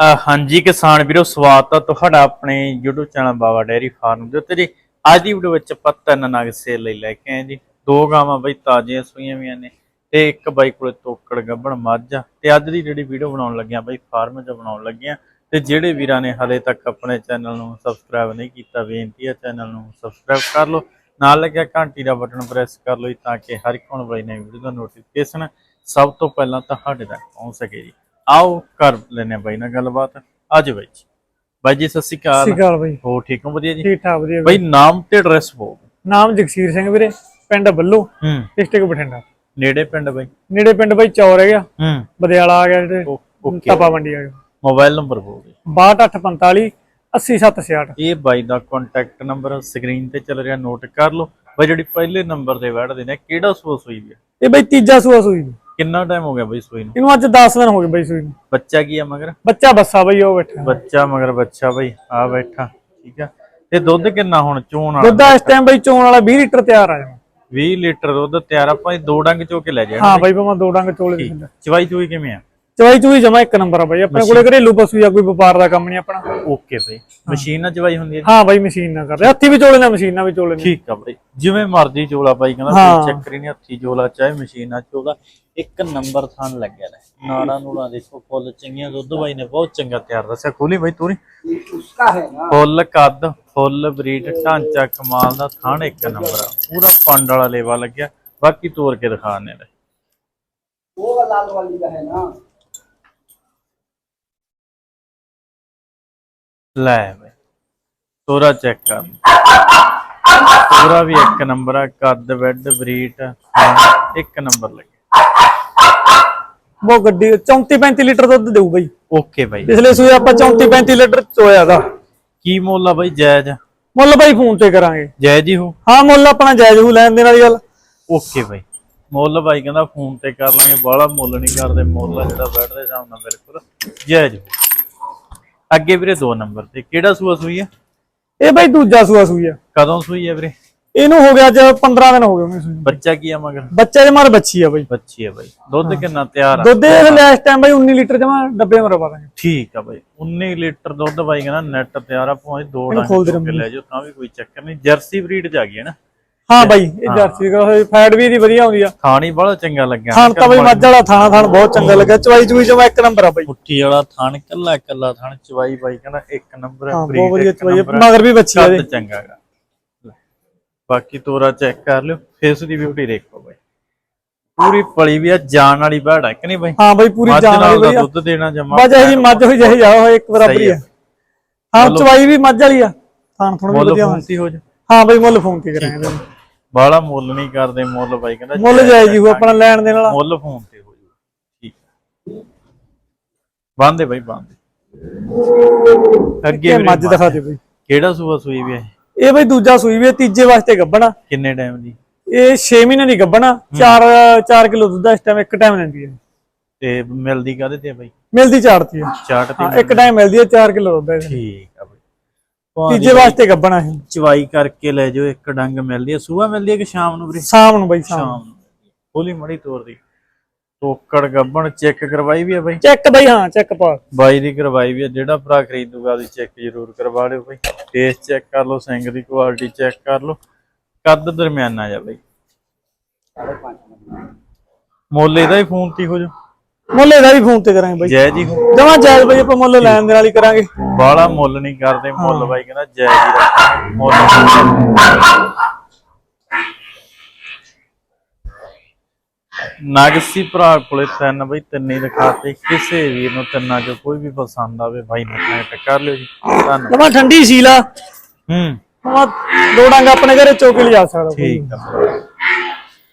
ਹਾਂਜੀ ਕਿਸਾਨ ਵੀਰੋ, ਸਵਾਗਤ ਹੈ ਤੁਹਾਡਾ ਆਪਣੇ YouTube channel Baba dairy farm ਦੇ ਉੱਤੇ ਜੀ। ਅੱਜ ਦੀ ਵੀਡੀਓ ਵਿੱਚ ਆਪਾਂ ਤਿੰਨ ਨਗ ਸੇਲ ਲਈ ਲੈ ਕੇ ਆਏ ਜੀ। ਦੋ ਗਾਵਾਂ ਬਈ ਤਾਜ਼ੀਆਂ ਸੂਈਆਂ ਵੀਆਂ ਨੇ ਤੇ ਇੱਕ ਬਾਈ ਕੋਲੇ ਤੋਕੜ ਗੱਭਣ ਮੱਝ ਆ। ਤੇ ਅੱਜ ਦੀ ਜਿਹੜੀ ਵੀਡੀਓ ਬਣਾਉਣ ਲੱਗਿਆ ਬਈ, ਫਾਰਮ 'ਚ ਬਣਾਉਣ ਲੱਗਿਆ ਤੇ ਜਿਹੜੇ ਵੀਰਾਂ ਨੇ ਹਲੇ ਤੱਕ ਆਪਣੇ ਚੈਨਲ ਨੂੰ ਸਬਸਕ੍ਰਾਈਬ ਨਹੀਂ ਕੀਤਾ, ਬੇਨਤੀ ਹੈ ਚੈਨਲ ਨੂੰ ਸਬਸਕ੍ਰਾਈਬ ਕਰ ਲਓ। ਨਾਲ ਲੱਗਿਆ ਘੰਟੀ ਦਾ ਬਟਨ ਪ੍ਰੈਸ ਕਰ ਲਓ ਜੀ, ਤਾਂ ਕਿ ਹਰ ਇੱਕ ਹੁਣ ਬਾਈ ਨਵੀਂ ਵੀਡੀਓ ਦਾ ਨੋਟੀਫਿਕੇਸ਼ਨ ਸਭ ਤੋਂ ਪਹਿਲਾਂ ਤੁਹਾਡੇ ਤੱਕ ਪਹੁੰਚ ਸਕੇ ਜੀ। ਆਓ ਕਰ ਲੈਨੇ ਬਾਈ ਨਾਲ ਗੱਲਬਾਤ। ਅੱਜ ਬਾਈ ਜੀ। ਬਾਈ ਜੀ ਸਤਿ ਸ਼੍ਰੀ ਸਤਿ ਸ਼੍ਰੀ ਅਕਾਲ ਅਕਾਲ ਬਾਈ। ਹੋ ਠੀਕ ਹੋ? ਵਧੀਆ ਜੀ? ਠੀਕ ਠਾਕ ਵਧੀਆ ਬਾਈ ਨਾਮ ਤੇ ਐਡਰੈਸ ਬੋਲ ਨਾਮ ਜਗਸੀਰ ਸਿੰਘ ਵੀਰੇ ਪਿੰਡ ਬੱਲੋ ਡਿਸਟ੍ਰਿਕਟ ਬਠਿੰਡਾ। ਨੇੜੇ ਪਿੰਡ ਬਾਈ? ਨੇੜੇ ਪਿੰਡ ਬਾਈ ਚੌਰ ਹੈਗਾ। ਹੂੰ। ਬਦਿਆਲਾ ਆ ਗਿਆ ਜਿਹੜੇ ਤਪਾ ਮੰਡੀ ਆ ਗਿਆ। ਮੋਬਾਈਲ ਨੰਬਰ ਬੋਲ ਜੀ 6245 80766 ਇਹ ਬਾਈ ਦਾ ਕੰਟੈਕਟ ਨੰਬਰ ਸਕਰੀਨ ਤੇ ਚੱਲ ਰਿਹਾ ਨੋਟ ਕਰ ਲਓ। ਬਾਈ ਜਿਹੜੀ ਪਹਿਲੇ ਨੰਬਰ ਤੇ ਵੜਦੇ ਨੇ ਕਿਹੜਾ ਹੋਈ ਵੀ ਹੈ? ਇਹ ਬਾਈ ਤੀਜਾ ਸੂਆ ਸੂਈ। ਕਿੰਨਾ ਟਾਈਮ ਹੋ ਗਿਆ ਬਾਈ ਸੂਈ ਨੂੰ? ਇਹਨੂੰ ਅੱਜ 10 ਦਿਨ ਹੋ ਗਏ ਬਾਈ ਸੂਈ ਨੂੰ। ਬੱਚਾ ਕੀ ਆ ਮਗਰ? ਬੱਚਾ ਬੱਸਾ ਬਾਈ ਉਹ ਬੈਠਾ। ਬੱਚਾ ਮਗਰ ਬੱਚਾ ਬਾਈ ਆ ਬੈਠਾ ਠੀਕ ਆ। ਤੇ ਦੁੱਧ ਕਿੰਨਾ ਹੁਣ ਚੋਣ ਵਾਲਾ? ਦੁੱਧ ਇਸ ਟਾਈਮ ਬਾਈ ਚੋਣ ਵਾਲਾ 20 ਲੀਟਰ ਤਿਆਰ ਆ ਜਾਣਾ 20 ਲੀਟਰ ਦੁੱਧ ਤਿਆਰ ਆਪਾਂ ਇਹ ਦੋ ਡੰਗ ਚੋ ਕੇ ਲੈ ਜਾਣਾ ਹਾਂ ਬਾਈ। ਭਾਵੇਂ ਦੋ ਡੰਗ ਚੋਲੇ ਚਵਾਈ ਚੂਈ ਕਿਵੇਂ ਆ? ਚਵਾਈ ਚੂਈ ਜਮਾ ਇੱਕ ਨੰਬਰ ਆ ਬਾਈ। ਆਪਣੇ ਕੋਲੇ ਘਰੇਲੂ ਪਸ਼ੂ ਜਾਂ ਕੋਈ ਵਪਾਰ ਦਾ ਕੰਮ ਨਹੀਂ ਆਪਣਾ। ਓਕੇ ਬਾਈ। ਮਸ਼ੀਨ ਨਾਲ ਚਵਾਈ ਹੁੰਦੀ ਹੈ ਹਾਂ ਬਾਈ ਮਸ਼ੀਨ ਨਾਲ ਕਰਦੇ ਹੱਥੀ ਵੀ ਚੋਲੇ ਨਾਲ ਮਸ਼ੀਨ ਨਾਲ ਵੀ ਚੋਲੇ ਨੇ ਠੀਕ ਆ ਬਾਈ। ਜਿਵੇਂ ਮਰਜ਼ੀ ਚੋਲਾ ਬਾਈ ਕਹਿੰਦਾ ਚੱਕਰ ਹੀ ਨਹੀਂ ਹੱਥੀ ਚੋਲਾ ਚਾਹੇ ਮਸ਼ੀਨ ਨਾਲ ਚੋਲਾ ਇੱਕ ਨੰਬਰ ਥਾਨ ਲੱਗਿਆ ਨੇ ਨਾੜਾ ਨੂੜਾ ਦੇਖੋ ਫੁੱਲ ਚੰਗੀਆਂ ਦੁੱਧ ਬਾਈ ਨੇ ਬਹੁਤ ਚੰਗਾ ਤਿਆਰ ਦੱਸਿਆ। ਖੋਲੀ ਬਾਈ ਤੂੰ ਨਹੀਂ ਉਸਕਾ ਹੈ ਨਾ। ਫੁੱਲ ਕੱਦ ਫੁੱਲ ਬਰੀਡ ਢਾਂਚਾ ਕਮਾਲ ਦਾ ਥਾਨ ਇੱਕ ਨੰਬਰ ਆ। ਪੂਰਾ ਪੰਡ ਵਾਲਾ ਲੇਵਾ ਲੱਗਿਆ। ਬਾਕੀ ਤੋਰ ਕੇ ਦਿਖਾਣੇ ਨੇ ਉਹ ਲਾਲ ਵਾਲੀ ਦਾ ਹੈ ਨਾ। ਲੈ ਬਈ ਤੋਰਾ ਚੈੱਕ ਕਰ। ਤੋਰਾ ਵੀ ਇੱਕ ਨੰਬਰ ਆ ਕੱਦ ਬੈੱਡ ਬਰੀਟ ਇੱਕ ਨੰਬਰ ਲੱਗਿਆ ਉਹ ਗੱਡੀ 34 35 ਲੀਟਰ ਦੁੱਧ ਦੇਊ ਬਾਈ। ਓਕੇ ਬਾਈ। ਪਿਛਲੇ ਸੂਏ ਆਪਾਂ 34 35 ਲੀਟਰ ਚੋਇਆ ਦਾ। ਕੀ ਮੁੱਲ ਆ ਬਾਈ ਜਾਇਜ਼? ਮੁੱਲ ਬਾਈ ਫੋਨ ਤੇ ਕਰਾਂਗੇ। ਜਾਇਜ਼ ਹੀ ਹੋ? ਹਾਂ ਮੁੱਲ ਆਪਣਾ ਜਾਇਜ਼ ਹੋ ਲੈਣ ਦੇ ਵਾਲੀ ਗੱਲ। ਓਕੇ ਬਾਈ। ਮੁੱਲ ਬਾਈ ਕਹਿੰਦਾ ਫੋਨ ਤੇ ਕਰ ਲਾਂਗੇ ਬਾਹਲਾ ਮੁੱਲ ਨਹੀਂ ਕਰਦੇ ਮੁੱਲ ਜਿਹੜਾ ਬੈਠਦੇ ਹਿਸਾਬ ਨਾਲ ਬਿਲਕੁਲ। ਜਾਇਜ਼। ਅੱਗੇ ਵੀਰੇ ਦੋ ਨੰਬਰ ਤੇ ਕਿਹੜਾ ਸੂਆ ਸੂਈ ਆ? ਇਹ ਬਾਈ ਦੂਜਾ ਸੂਆ ਸੂਈ ਆ। ਕਦੋਂ ਸੂਈ ਆ ਵੀਰੇ? ਇਹਨੂੰ ਹੋ ਗਿਆ ਅੱਜ 15 ਦਿਨ ਹੋ ਗਏ ਉਹਨੂੰ ਸੂਈ ਨੂੰ। ਬੱਚਾ ਕੀ ਆ ਮਗਰ? ਬੱਚੇ ਦੇ ਮਾਰ ਬੱਚੀ ਆ ਬਾਈ। ਬੱਚੀ ਆ ਬਾਈ। ਦੁੱਧ ਕਿੰਨਾ ਤਿਆਰ ਆ? ਦੁੱਧ ਇਹ ਲਾਸਟ ਟਾਈਮ ਬਾਈ 19 ਲੀਟਰ ਜਮਾ ਡੱਬੇ ਮਰ ਪਾ ਦਾਂਗੇ। ਠੀਕ ਆ ਬਾਈ। 19 ਲੀਟਰ ਦੁੱਧ ਬਾਈ ਕਹਿੰਦਾ ਨੈਟ ਤਿਆਰ ਆ ਪਹੁੰਚ ਦੋ ਖੋਲ ਦੇ ਲੈ ਜਾਓ ਤਾਂ ਵੀ ਕੋਈ ਚੱਕਰ ਨਹੀਂ। ਜਰਸੀ ਬਰੀਡ ਚ ਆ ਗਈ ਹੈ ਨਾ? ਹਾਂ ਬਾਈ ਇਹ ਜਰਸੀ ਦਾ ਫੈਟ ਵੀ ਇਹਦੀ ਵਧੀਆ ਆਉਂਦੀ ਆ। ਖਾਣੀ ਬੜਾ ਚੰਗਾ ਲੱਗਿਆ। ਖਾਣ ਤਾਂ ਬਾਈ ਮੱਝ ਵਾਲਾ ਥਾਣਾ ਥਾਣ ਬਹੁਤ ਚੰਗਾ ਲੱਗਾ ਚਵਾਈ ਚੂਈ ਜਮਾ ਇੱਕ ਨੰਬਰ ਆ ਬਾਈ। ਪੁੱਠੀ ਵਾਲਾ ਥਣ ਕੱਲਾ ਕੱਲਾ ਥਣ ਚਵਾਈ ਬਾਈ ਕਹਿੰਦਾ ਇੱਕ ਨੰਬਰ ਹਾਂ breed ਬਹੁਤ ਵਧੀਆ ਚਵਾਈ ਆ। ਆ। ਮਗਰ ਵੀ ਬੱਚੀ ਆ ਇਹਦੇ। ਚੰਗਾ ਗਾ ਬਾਕੀ ਤੋਰਾ ਚੈੱਕ ਕਰ ਲਿਓ ਫੇਸ ਦੀ ਬਿਊਟੀ ਦੇਖੋ ਬਾਈ। ਪੂਰੀ ਪਲੀ ਵੀ ਆ ਜਾਨ ਵਾਲੀ ਬਾੜ ਹੈ ਕਿ ਨਹੀਂ ਬਾਈ? ਹਾਂ ਬਾਈ ਪੂਰੀ ਜਾਨ ਵਾਲੀ ਬਾਈ ਦੁੱਧ ਦੇਣਾ ਜਮਾ ਇਹ ਜੀ ਮੱਝ ਹੋਈ ਜਿਹੀ ਜਾ ਹੋਏ ਇੱਕ ਬਰਾਬਰ ਹੀ ਆ। ਆ। ਹਾਂ ਚਵਾਈ ਵੀ ਮੱਝ ਵਾਲੀ ਆ। ਥਾਣ ਥਣ ਵੀ ਮੁੱਲ ਵਧੀਆ। ਫੋਨਤੀ ਹੋ ਜਾ ਹਾਂ ਬਾਈ ਮੁੱਲ ਫੋਨ ਤੇ ਕਰਾਂਗੇ। ਬਾਲਾ ਮੁੱਲ ਨਹੀਂ ਕਰਦੇ ਮੁੱਲ ਬਾਈ ਕਹਿੰਦਾ ਮੁੱਲ ਹੀ ਹੋ ਆਪਣਾ ਲੈਣ ਦੇਣ ਵਾਲਾ। ਮੁੱਲ ਫੋਨ ਤੇ ਹੋ ਜੂ ਠੀਕ। ਬੰਦੇ ਬਾਈ ਬੰਦੇ ਅੱਗੇ ਮੱਝ ਦਿਖਾ ਦੇ ਬਾਈ। ਕਿਹੜਾ ਸੂਆ ਸੂਈ ਵੀ ਹੈ? ਇਹ ਬਾਈ ਦੂਜਾ ਸੂਈ ਵੀ ਆ, ਤੀਜੇ ਵਾਸਤੇ ਗੱਬਣਾ ਕਿੰਨੇ ਟਾਈਮ ਦੀ? ਇਹ 6 ਮਹੀਨੇ ਦੀ ਗੱਬਣਾ 4 4 ਕਿਲੋ ਦੁੱਧ ਇਸ ਟਾਈਮ ਇੱਕ ਟਾਈਮ ਲੈਂਦੀ ਹੈ। ਤੇ ਮਿਲਦੀ ਕਾਦੇ ਤੇ ਬਾਈ? ਮਿਲਦੀ ਹੈ ਚਾਟ ਤੇ ਹਾਂ ਇੱਕ ਟਾਈਮ ਮਿਲਦੀ ਹੈ 4 ਕਿਲੋ ਦੁੱਧ। ਠੀਕ ਆ ਬਾਈ। ਤੀਜੇ ਵਾਸਤੇ ਗੱਬਣਾ ਹੈ ਚਵਾਈ ਕਰਕੇ ਲੈ ਜਾਓ ਇੱਕ ਡੰਗ ਮਿਲਦੀ ਹੈ ਸੂਆ ਮਿਲਦੀ ਹੈ ਕਿ ਸ਼ਾਮ ਨੂੰ ਵੀਰੇ? ਸ਼ਾਮ ਨੂੰ ਬਾਈ ਸ਼ਾਮ ਸ਼ਾਮ ਨੂੰ। ਮੜੀ ਤੋਰ ਦੀ। ਟੋਕੜ ਗੱਬਣ ਚੈੱਕ ਕਰਵਾਈ ਵੀ ਆ ਬਾਈ? ਚੈੱਕ ਬਾਈ ਹਾਂ ਚੈੱਕ ਪਾ। ਬਾਈ ਦੀ ਕਰਵਾਈ ਵੀ ਆ। ਜਿਹੜਾ ਭਰਾ ਖਰੀਦੂਗਾ ਉਹਦੀ ਚੈੱਕ ਜ਼ਰੂਰ ਕਰਵਾ ਲਿਓ ਬਾਈ। ਟੇਸਟ ਚੈੱਕ ਕਰ ਲਓ ਸਿੰਘ ਦੀ ਕੁਆਲਿਟੀ ਚੈੱਕ ਕਰ ਲਓ। ਕੱਦ ਦਰਮਿਆਨਾ ਜਾ ਬਾਈ। ਮੁੱਲ ਇਹਦਾ ਹੀ ਫੋਨ ਤੇ ਹੀ ਹੋ ਜਾ ਮੁੱਲ ਇਹਦਾ ਵੀ ਫੋਨ ਤੇ ਕਰਾਂਗੇ ਬਾਈ। ਜੈ ਜੀ ਜਮਾ ਜਾਇਜ਼ ਬਾਈ ਆਪਾਂ ਮੁੱਲ ਲੈਣ ਦੇ ਨਾਲ ਹੀ ਕਰਾਂਗੇ। ਬਾਲਾ ਮੁੱਲ ਨਹੀਂ ਕਰਦੇ ਮੁੱਲ ਬਾਈ ਕਹਿੰਦਾ ਜੈ ਜੀ ਰੱਖਾਂਗੇ ਮੁੱਲ। ਨਾਗਸੀ ਭਰਾ ਕੋਲੇ ਤਿੰਨ ਬਈ ਤਿੰਨੇ ਹੀ ਦਿਖਾਤੇ ਕਿਸੇ ਵੀਰ ਨੂੰ ਤਿੰਨਾਂ ਚੋਂ ਕੋਈ ਵੀ ਪਸੰਦ ਆਵੇ ਬਾਈ ਨੂੰ ਕਨੈਕਟ ਕਰ ਲਿਓ ਜੀ। ਧੰਨਵਾਦ। ਜਮਾ ਠੰਡੀ ਸੀਲਾ ਹੂੰ। ਜਮਾਂ ਦੋ ਡੰਗ ਆਪਣੇ ਘਰੇ ਚੋਕੇ ਲਿਜਾ ਸਕਦਾ। ਠੀਕ ਆ।